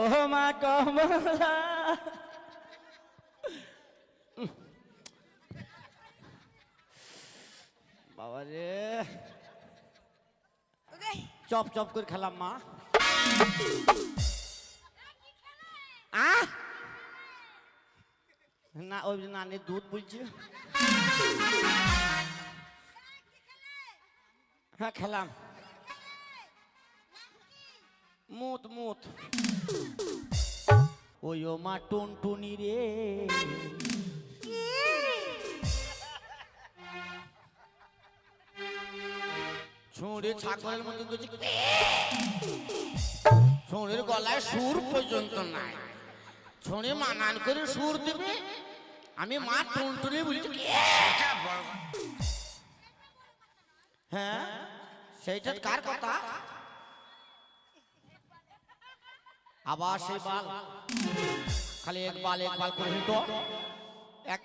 ও মা কমলা। বাবা রে চপ চপ করে খেলাম মা। না ওই যে নানির দুধ বলছি। হ্যাঁ খেলাম। মুত মুত। ওই ও মা টুনটুনি রে। ছুঁড়ে ছাগলের মতো ছুঁড়ের গলায় সুর পর্যন্ত নাই। ছুঁড়ে মানান করে সুর দেবে। আমি মা টুনটুনি বলছি হ্যাঁ সেইটা কার কথা? আবার সেই বাল। খালি এক বাল এক বাল করে তো এক।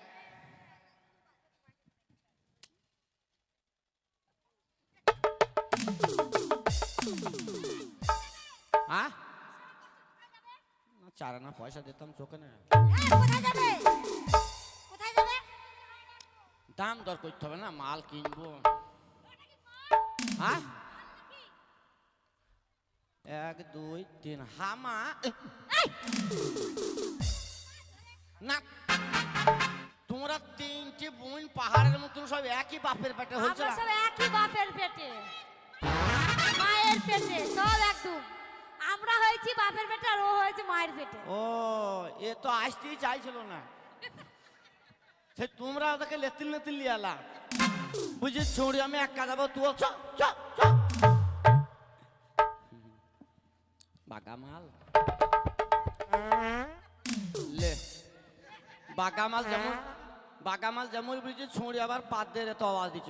হ্যাঁ না চার আনা পয়সা দিতাম চোখে না। কোথায় যাবে? কোথায় যাবে? দাম দর করতে হবে না মাল কিনবো। হ্যাঁ এক দুই তিন হামা না। তোমরা তিনটে বোন পাহাড়ের মতন সব একই বাপের পেটে হয়েছে আমরা সব একই বাপের পেটে। মায়ের পেটে সব একদম। আমরা হয়েছি বাপের পেটে আর ও হয়েছে মায়ের পেটে। ও এ তো আসতেই চাইছিল না। সে তোমরা ওদেরকে লেতিল লেতিল লিয়ালা বুঝি ছুঁড়ি আমি একা যাব তুই চ চ চ। বাগামাল। লে বাগামাল যেমন বাগামাল যেমন বুঝি ছুঁড়ি আবার পাত দিয়ে তো আওয়াজ দিচ্ছ।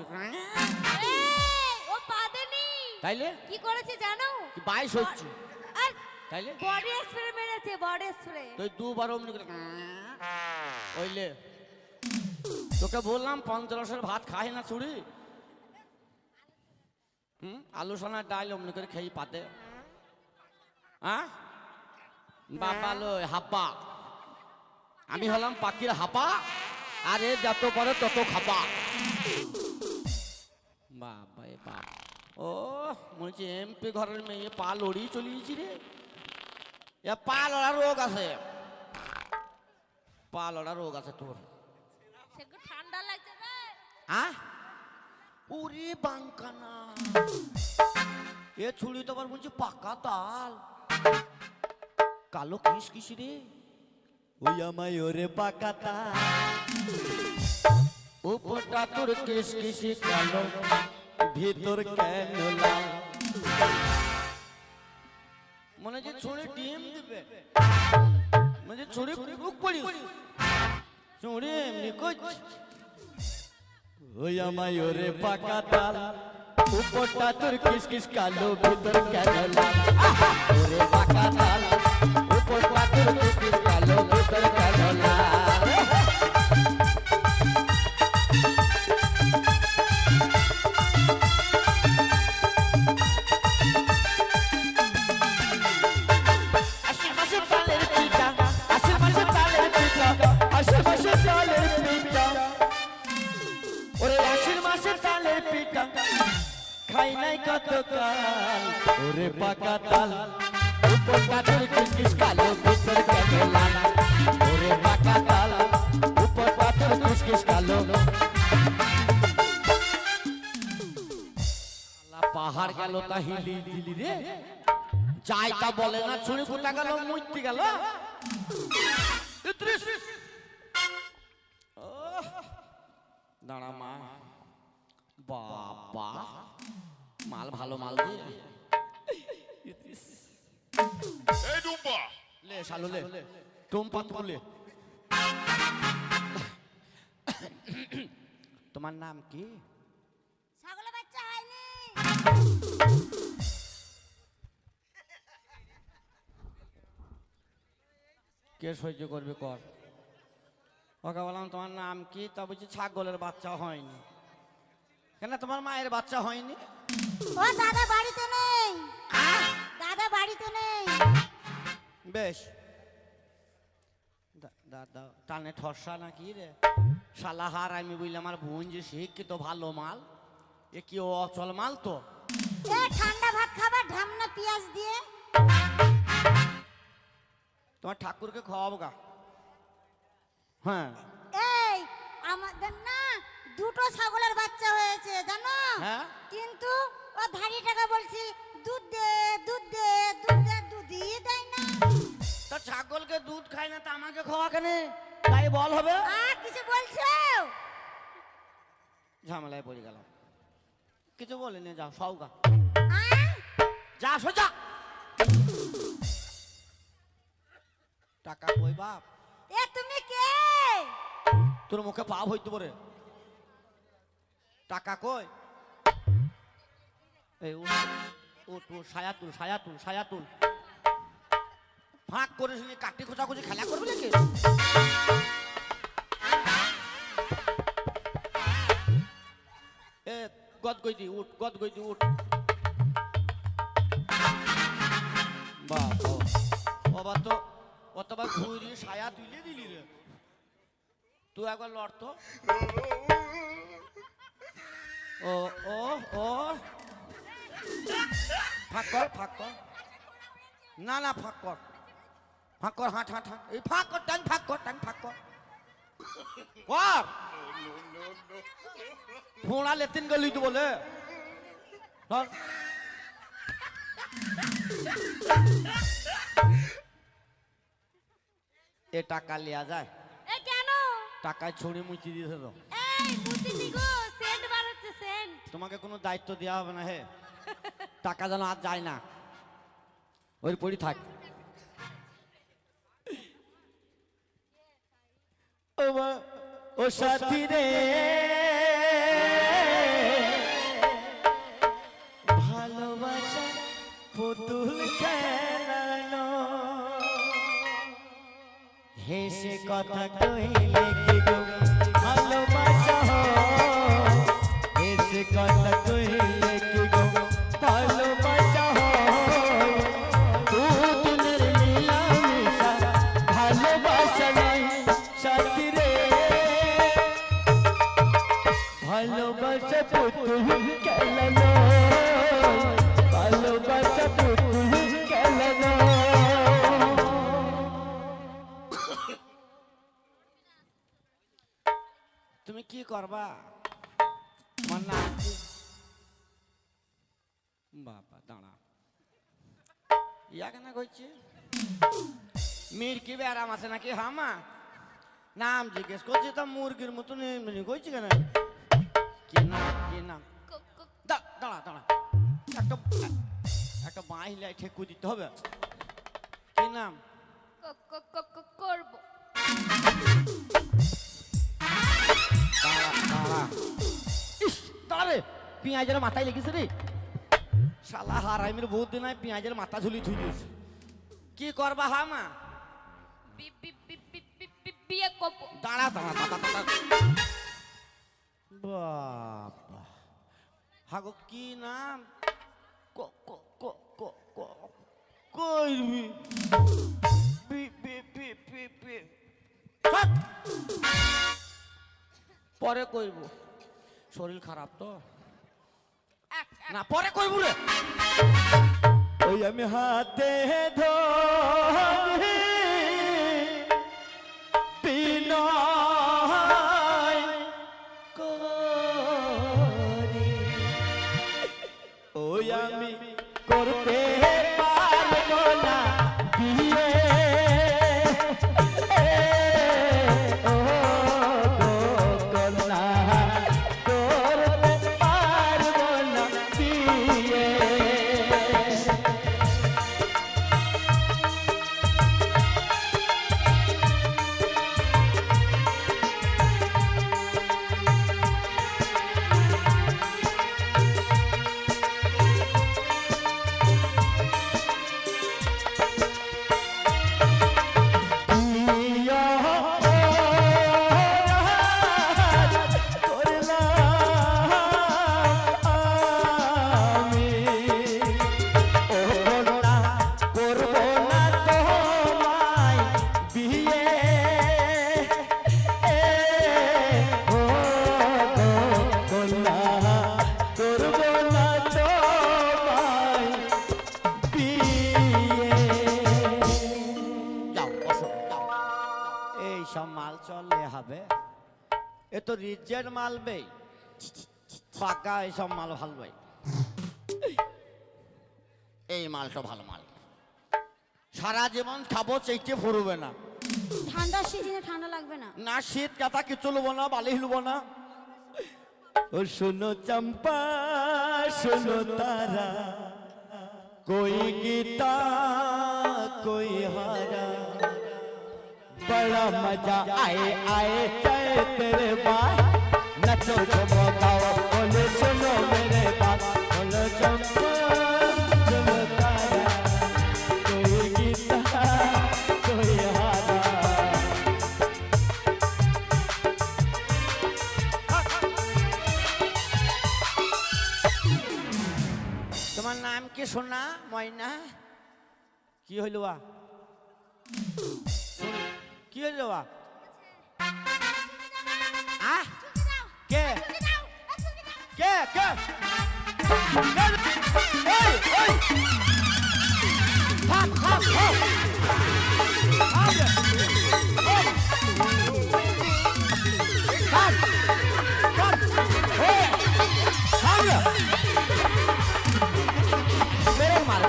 ও পাদেনি তাইলে? কি করেছে জানো? বাইশ হচ্ছে। তাইলে? বডি স্প্রে মেরেছে বডি স্প্রে। তুই দুবার অমনি করে ওইলে তোকে বললাম পঞ্চরসের ভাত খাই না ছুড়ি হুম? আলু সোনার ডাল অমনি করে খেয়ে পাতে হ্যাঁ বাবা লো হাব্বা আমি হলাম পাখির হাপা আর এ যত পরে তত খাপা। বাবা এ বাবা ও মনে হচ্ছে এমপি ঘরের মেয়ে পা লড়িয়ে চলিয়েছি রে। এ পা লড়া রোগ আছে। পা লড়া রোগ আছে তোর। ঠান্ডা লাগছে রে? আ ওরে বাঙ্কানা। এ ছুরি তো আবার বলছি পাকা তাল। কালো কিস রে। ওই আমায় ওরে পাকা তাল উপরটা তোর কিস কিস কালো। ভিতর কেন মনে হচ্ছে ছুরি ডিম দিবে। মনে হচ্ছে ছুরি কুক পড়িস ছুরি এমনি করছি। ওই আমায় ওরে পাকা তাল উপরটা তোর কিস কিস কালো ভিতর কেন! ওরে পাকা তাল কিস কিস কালো ভিতর যাই তা বলে না ছুরি কোথা গেল মুইতে গেল। দাঁড়া মা। বাবা। মাল ভালো মাল দিয়ে। এই ডুম্পা লে শালু লে। টুম্পা তুলে তোমার নাম কি? ছাগলের বাচ্চা হয়নি। কে সহ্য করবে কর? ওকে বললাম তোমার নাম কি? তা বলছি ছাগলের বাচ্চা হয়নি। কেন তোমার মায়ের বাচ্চা হয়নি? ও দাদা বাড়িতে নেই। দাদা বাড়িতে নেই। বেশ। দা- দা- দাও। টানে ঠসা নাকি রে? শালা হার আমি বললাম আমার বোন যে শিক্ষিত ভালো মাল এ কি ও অচল মাল তো? ঠান্ডা ভাত খাবার ঢামনা পেঁয়াজ দিয়ে। তোমার ঠাকুরকে খাওয়াবো গা। হ্যাঁ। এই আমাদের না দুটো ছাগলের বাচ্চা হয়েছে জানো? হ্যাঁ? কিন্তু ও ধাড়ি টাকা বলছি দুধ দে দুধ দে দুধ দে দুধই দেয় না। তা ছাগলকে দুধ খায় না তা আমাকে খাওয়া কেন? তাই বল হবে। আ কিছু বলছো? ঝামেলায় পড়ে গেলাম। কিছু বলিনি যাও আ? যা সোজা টাকা কই বাপ? এ তুমি কে? তোর মুখে পাপ হইতে পারে। টাকা কই? এই উঠ উঠ সায়া তুল সায়া তুল সায়া তুল ফাঁক করে শুনি কাটি খোঁচাখুচি খেলা করবে নাকি? এ গদ গই দি উঠ গদ গই দি উঠ বাবা তো অতবার ঘুরি সায়া তুলে দিলি রে। তুই একবার লড় তো। ও ও ও। ফাঁক কর ফাঁক কর। না না, ফাঁক কর। ফাঁক কর, হাঁট হাঁট হাঁট। এই ফাঁক কর, টান, ফাঁক কর, টান, ফাঁক কর। কর। ফোঁড়া লেতিন গলি তো বলে। ধর। এ টাকা লিয়া যায়। এ কেন? টাকা ছড়ি মুচি দিয়েছে তো। এই মুচি দিগো সেন্ট বার হচ্ছে সেন্ট। তোমাকে কোনো দায়িত্ব দেওয়া হবে না হে। টাকা যেন আর যায় না। ওই পড়ি থাক। ও ও সাথী রে। হেসে কথা কইলে কি নাম জিজ্ঞেস করছি, তো মুরগির মতন কইছি কেন? কি নাম কি নাম? দাঁড়া দাঁড়া। একটা একটা বাঁহিলে ঠেকু দিতে হবে। কি নাম? করব পেঁয়াজের মাথায় লেগেছে রে। শালা হারাইমির বহুত দিন পেঁয়াজের মাথা ঝুলি দিয়েছে। কি করবা বিয়ে করব পরে কইব। শরীর খারাপ তো? না পরে কইব রে। ওই আমি হাতে ধরে। বিনয় করি ওই আমি করতে এ তো রিজের মাল বে পাকা এইসব মাল ভালো ভাই এই মালটা ভালো মাল সারা জীবন খাবো চেটে ফুরবে না ঠান্ডার সিজনে ঠান্ডা লাগবে না না শীত কাতা কিছু লুবো না বালি লুবো না ও শোনো চম্পা শোনো তারা कोई गीता कोई हारा बड़ा मजा आए आए चाहे तेरे তোমার নাম কি সোনা? ময়না? কি হইল কি হইল বা? আহ! কে কে কে এই এই হাত হাত হাত আরে কাট কাট হে সামনে মেরে মার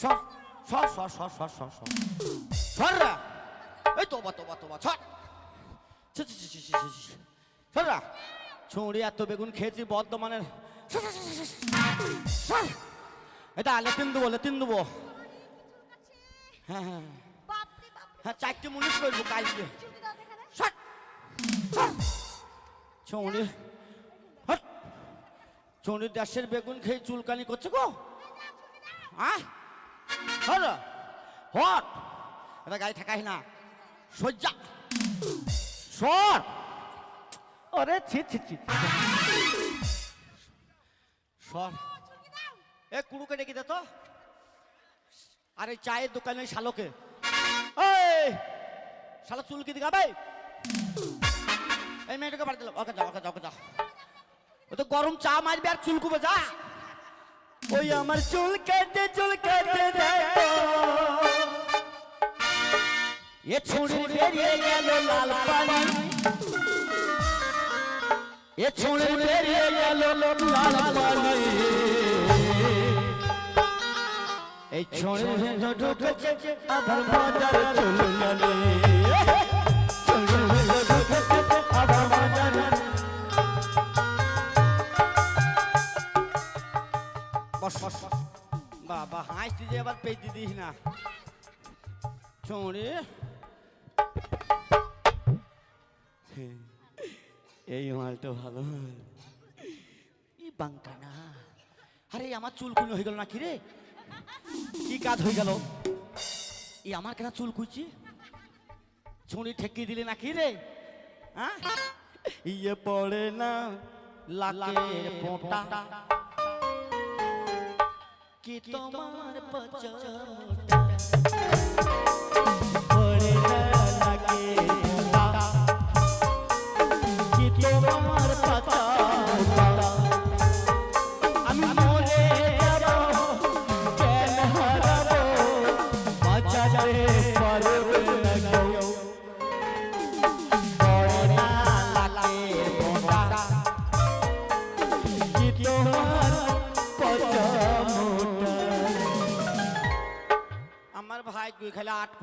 সর সর সর সর সর সর সর এই তোবা তোবা তোবা সর সররা ছুঁড়ি এত বেগুন খেয়েছি বর্ধমানের এটা আলে তিন দেবো আলে তিন দেবো। হ্যাঁ হ্যাঁ। হ্যাঁ চারটে মুনিশ করব কালকে। ছৌড়ি ছৌড়ি। দেশের বেগুন খেয়ে চুলকানি করছে গো। হ্যাঁ হট। এটা গাড়ি ঠেকাই না। সজ্জা। সর আরে ছি ছি ছি। সর এ, কুড়ুকে ডেকে দে তো। আরে চায়ের দোকানে শালোকে। এই, শালা চুলকি দিঘা ভাই এই মেয়েটাকে বাড়ি দিলাম ওকে যাও ওকে যাও ওকে যাও ও তো গরম চা মারবে আর চুলকুবে যা। ওই আমার চুল কেটে চুল কেটে দেখো। এ ছুঁড়ি বেরিয়ে গেল লাল পানি। এ ছুঁড়ি বেরিয়ে গেল লাল পানি। এই ছুঁড়ি ঢুকেছে আবার বাজার চুল যে এবার পেয়ে দিস না। চোরে এই মালটা ভালো। ই বাঙ্কা না। আরে, আমার চুল কুনো হয়ে গেল না কি রে? কি কাজ হয়ে গেল? ই আমার কেন চুল কুচি ছুঁড়ি ঠেকি দিলে না কি রে? হ্যাঁ? ইয়ে পড়ে না লাকের পোটা। কি তোমার পচমটা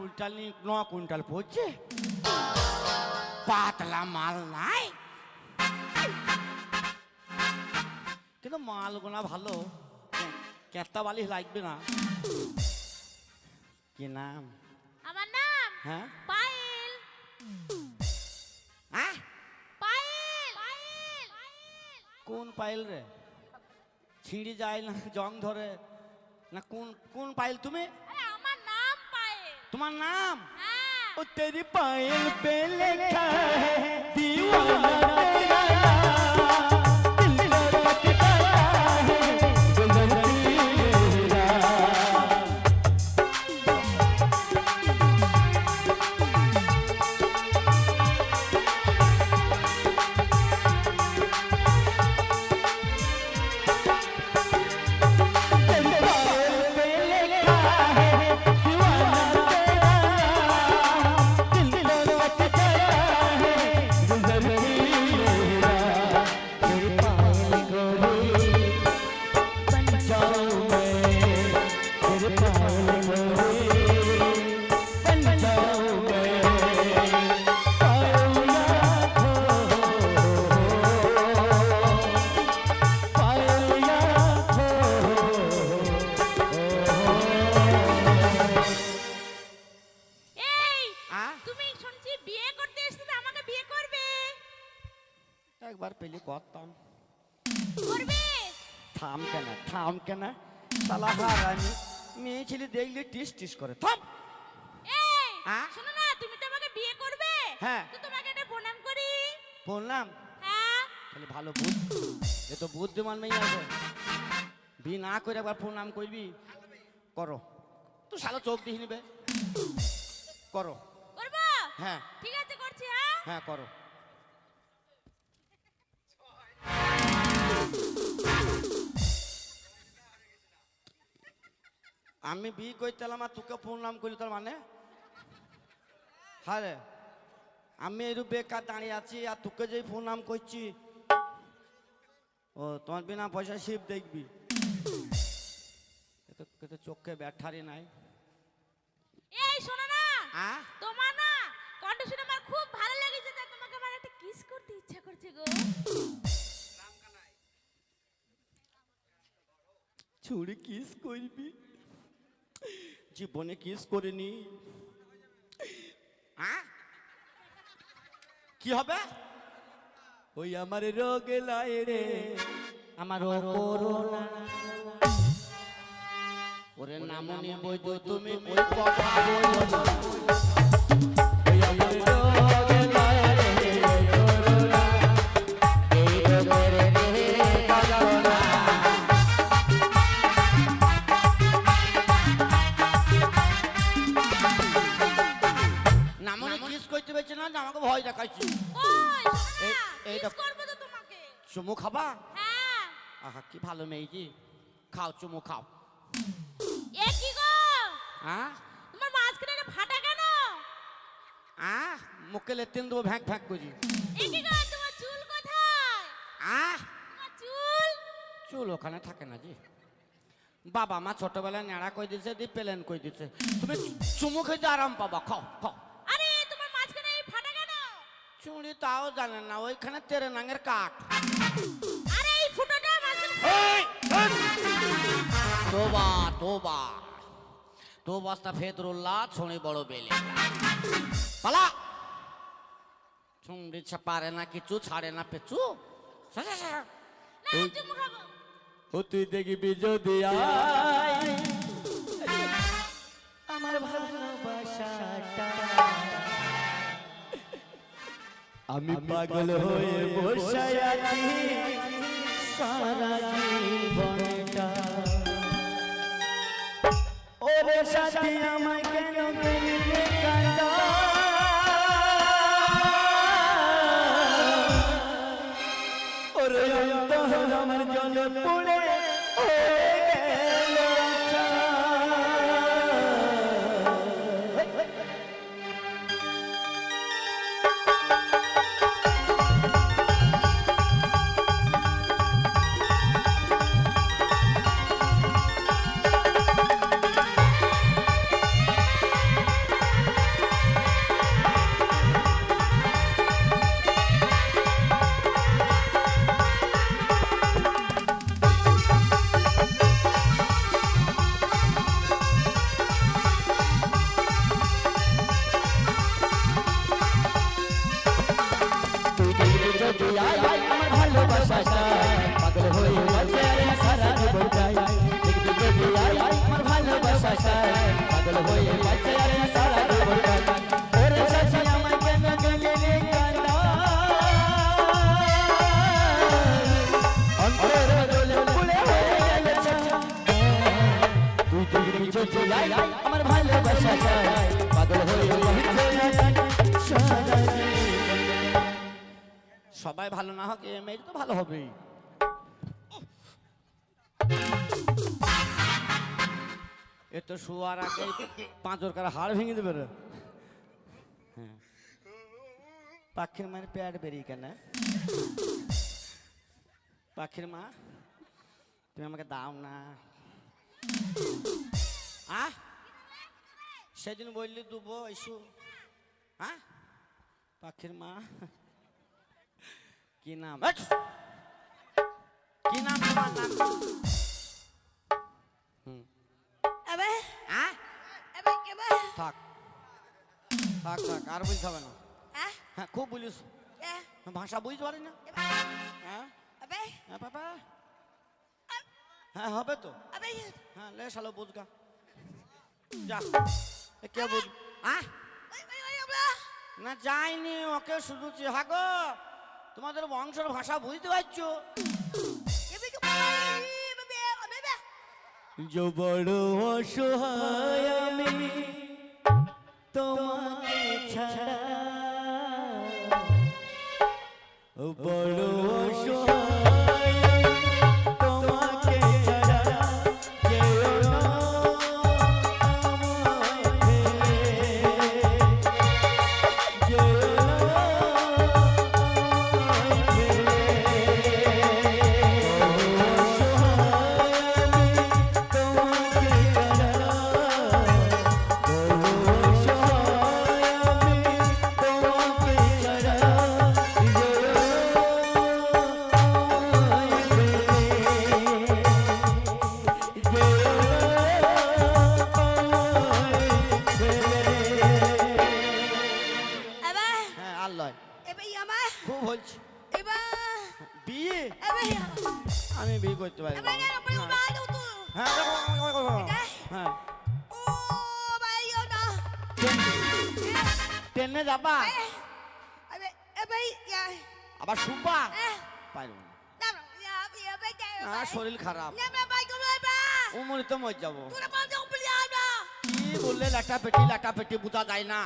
কুইন্টাল নি ন কুইন্টাল পড়ছে। পাতলা মাল নাই। কিন্তু মালগুনা ভালো। কেতা বালিশ লাগবে না। কি নাম? আমার নাম হ্যাঁ? পায়েল। হ্যাঁ পায়েল। কোন পাইল রে? ছিঁড়ি যায় না জং ধরে। না কোন কোন পাইল তুমি? তোমার নাম হ্যাঁ ओ तेरी पायल पे लिखा है दीवाना तेरा দেখলে টিস টিস করে। থাম। এই আ? শোনো না তুমি তো আমাকে বিয়ে করবে। হ্যাঁ। তো তোমাকে একটা প্রণাম করি। বললাম হ্যাঁ। তাহলে ভালো বুঝ এ তো বুদ্ধিমান মেয়ে আছে বি না করে একবার প্রণাম করবি? করো। তো শালা চোখ দিয়ে নিবে। করো। করব? হ্যাঁ। ঠিক আছে করছি হ্যাঁ? হ্যাঁ করো। আমি বিয়ে করতেলাম আর তোকে প্রণাম করলি তোর মানে? হ্যাঁ আমি এরু বেকার দাঁড়িয়ে আছি আর তোকে যেই প্রণাম করছি ও তোমার বিনা পয়সা শিব দেখবি। তো চোখে ব্যাঠারি নাই। এই শোনো না। আ? তোমার না কণ্ঠ শুনে আমার খুব ভালো লেগেছে তাই তোমাকে আমার একটা কিস করতে ইচ্ছা করছে গো। ছুরি কিস করবি? জীবনে কিস করিনি। কি হবে? ওই আমার রোগ লাই রে। আমার করোনা। নাম নিয়ে বই তুমি ওই কথা বলো কি ভালো মেয়েজি খাও চুমু খাও। এ কি গো? হ্যাঁ তোমার মাঝখানে এটা ফাটা কেন? আহ মুখে লেতিন দেবো ভ্যাঁক ভ্যাঁক করি। এ কি গো তোমার চুল কোথায়? আহ তোমার চুল? চুল ওখানে থাকে না জি। বাবা মা ছোটবেলায় নেড়া কই দিছে দি প্লেন কই দিছে। তুমি চুমু খেতে আরাম পাবা খাও খাও। আরে তোমার মাঝখানে এই ফাটা কেন? চুড়ি তাও জানেন না ওইখানে তেরে নাঙের কাঠ। তোবা তোবা। তো বস্তা ফেদরুল্লাহ ছুঁড়ি বড় বেলে। পালা। চুমড়ি পারে না কিছু ছাড়ে না ও তুই দেখবি যদি আমার ভালোবাসাটা আমি পাগল হয়ে বসে আছি। সারা জীবনটা। ওরে সাথী আমায় কেন আমার জল পড়ে না হোক এ মেয়ের তো ভালো হবেই। এ তো শোয়ার আগে পাঁচর কার হাড় ভেঙে দেবে রে। পাখির মায়ের পেট বেরিয়ে কেন? পাখির মা, তুমি আমাকে দাও না। হ্যাঁ সেদিন বললি দুবো, এসু। হ্যাঁ পাখির মা কি নাম! কি নাম তোমার নাম? হুম। এবে? হ্যাঁ? এবে এবে থাক। থাক থাক আর বুঝতে হবে না। হ্যাঁ হ্যাঁ খুব বলিস এ ভাষা বুঝতে পারি না? হ্যাঁ? এবে? হ্যাঁ বাবা হ্যাঁ হবে তো। এবে? হ্যাঁ লে শালো বুঝগা। যা। কে বুঝ আহ না যাইনি ওকে শুধু হাগো! তোমাদের বংশের ভাষা বুঝতে পারছ? যে বড় অসহায় আমি তোমাকে ছাড়া। বড় অসহায় তো মর যাব তোরা পাঁচ কি বললে লাটা পেটি লাটা পেটি বুঝা যায় না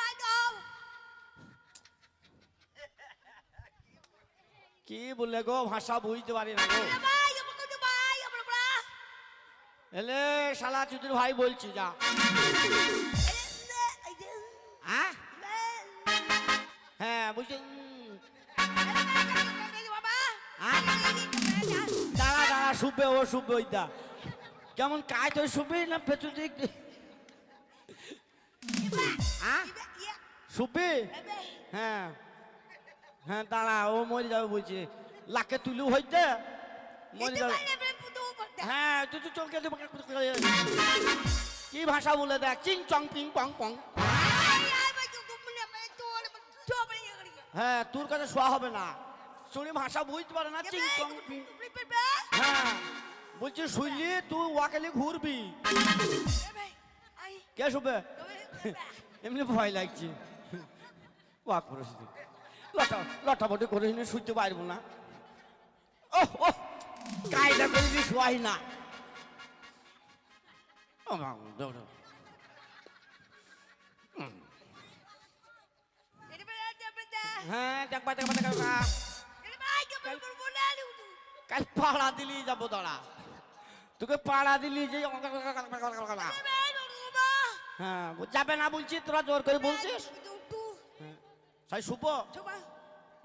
মাই দাও কি বললে গো ভাষা বুঝতে পারি না গো এলে শালা চুদির ভাই বলছি যা হ্যাঁ হ্যাঁ বুঝছি? দাঁড়া দাঁড়া শুবে ও শুবে ওইটা কেমন কাজ ওই শুবে না পেছন দিক? হ্যাঁ শুবে হ্যাঁ। হ্যাঁ দাঁড়া ও মরে যাবে বলছি। লাকে তুলু হইতে? মরে যাবে। হ্যাঁ তুই তুই চমকে কি ভাষা বলে দেখ? চিং চং পিং পং পং। হ্যাঁ তোর কাছে শোয়া হবে না। শুনি ভাষা বুঝতে পারে না চিং চং পিং। হ্যাঁ। বলছি শুইলি তুই ওয়াকালি ঘুরবি? কে শুবে এমনি ভয় লাগছে। ওয়াক করিস নি। লটা লটা বটে করে শুইতে পারব না। ও ও কায়দা করে শোয়াই না। ও মা। হ্যাঁ দেখবা দেখবা দেখবা। কাল পাড়া দিলি যাব দাঁড়া। তোকে পাড়া দিলি যে হ্যাঁ যাবে না বলছি তোরা জোর করে বলছিস হ্যাঁ। সাই শুভ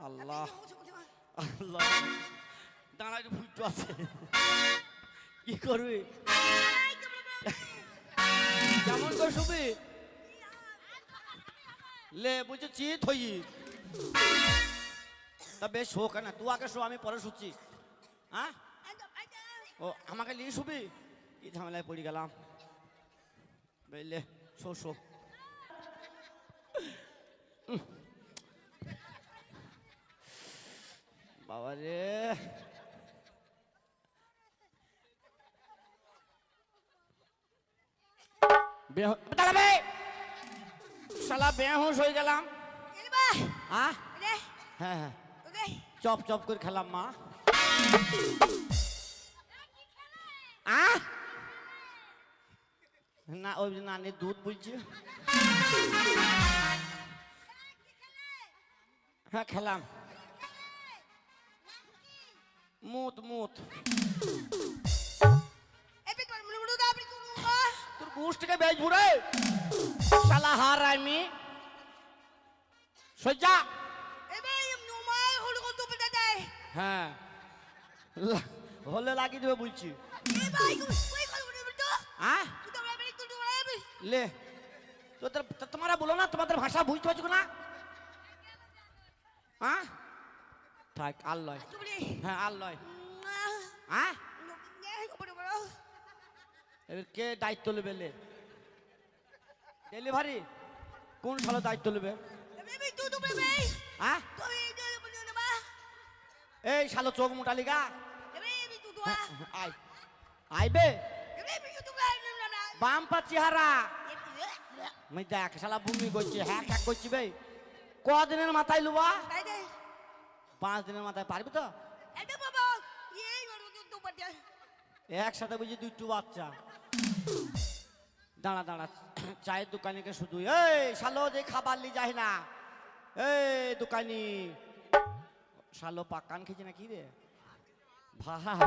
আল্লাহ আল্লাহ দাঁড়া একটু আছে কি করবি কেমন করে শুবি লে বলছে চিত হই তা বেশ হোক না তুই আগে শো আমি পরে শুচ্ছি হ্যাঁ ও আমাকে নিয়ে শুবি? কি ঝামেলায় পড়ে গেলাম। বুঝলে শো শো। বাবা রে শালা বেহুশ হয়ে গেলাম। হ্যাঁ হ্যাঁ। চপ চপ করে খেলাম মা আহ না ওই যে নানির দুধ বলছি হ্যাঁ খেলাম। মুত মুত। তোর গোষ্ঠীকে বেচ ভুরে শালা হার আমি সজ্জা হ্যাঁ। হলে লাগিয়ে দেবে বলছি। হ্যাঁ লে তোদের তো- তোমরা বলো না তোমাদের ভাষা বুঝতে পারছ না হ্যাঁ? থাক আর লয়। হ্যাঁ আর লয়। হ্যাঁ? এবার কে দায়িত্ব নেবে লে? ডেলিভারি? কোন সালে দায়িত্ব নেবে? হ্যাঁ? এই শালো চোখ মোটা লিগা। আই আইবে? বাম পা চেহারা। আমি দেখ শালা বমি করছি হ্যাঁ হ্যাঁ করছি বে। কদিনের মাথায় লুবা? পাঁচ দিনের মাথায় পারবি তো? একসাথে বুঝি দুইটু বাচ্চা। দাঁড়া দাঁড়া চায়ের দোকানিকে শুধু এই শালো যে খাবার লি যায় না। এই দোকানি। শালো পাকান খেয়েছি না কি রে? ভাত।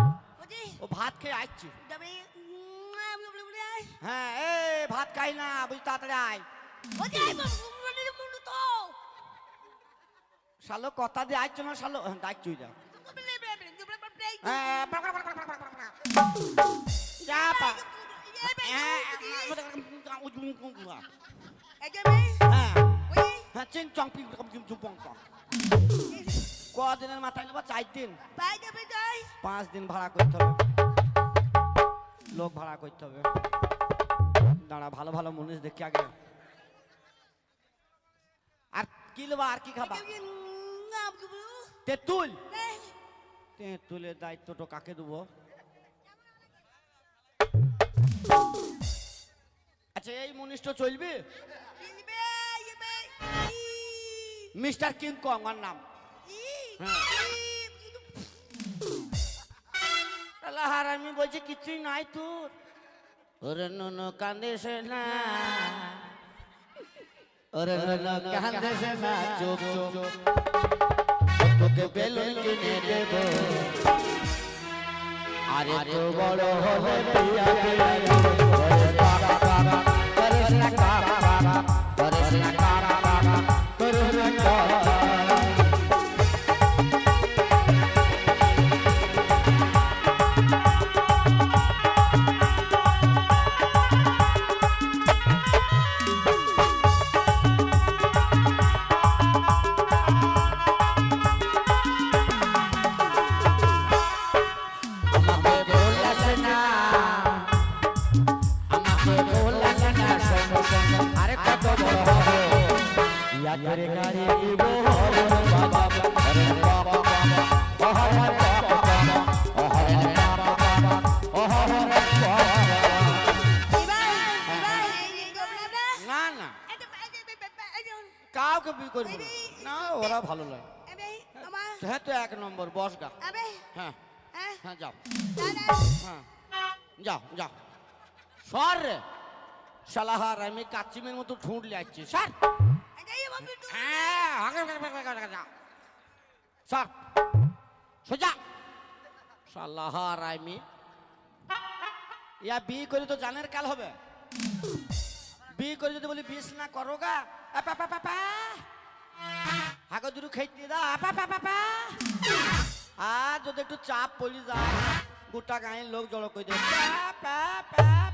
ও ভাত খেয়ে আসছি। হ্যাঁ এই ভাত খাই না বুঝি তাড়াতাড়ি আয়। শালো কথা দিয়ে আসছো না শালো? হ্যাঁ, যা হ্যাঁ, বাক। যা। কদিনের মাথায় নেব? চার দিন। পাঁচ দিন ভাড়া করতে হবে। লোক ভাড়া করতে হবে। দাঁড়া ভালো ভালো মনীষ দেখি আগে। আর কি নেবা আর কি খাবা? তেঁতুল। তেঁতুলের দায়িত্বটা কাকে দেবো? আচ্ছা এই মনীষটা চলবে? মিস্টার কিং কং ওর নাম। আমি বলছি কিছুই নাই তোর। ওরে নুনু কান্দেছে না। ওরে নুনু কান্দেছে না চুপ চুপ। তোকে বেলুন কিনে দেব। আরে তো বড় হলে পিয়া ভালো লাগে। হ্যাঁ তো এক নম্বর বস গা। হ্যাঁ। হ্যাঁ। যাও। হ্যাঁ। যাও যাও। সর রে। শালাহার আমি কাচিমের মতো ঠুঁট লিয়াচ্ছি। সর। হ্যাঁ সোজা। আমি। ইয়া বিয়ে করে তো জানের কাল হবে। বিয়ে করে যদি বলি বিষ না করো গা। হাগো দুটো খেতে দা আপা পা পা পা আর যদি একটু চাপ পড়ি যায় গোটা গায়ে লোক জড়ো করে পা, পা, পা।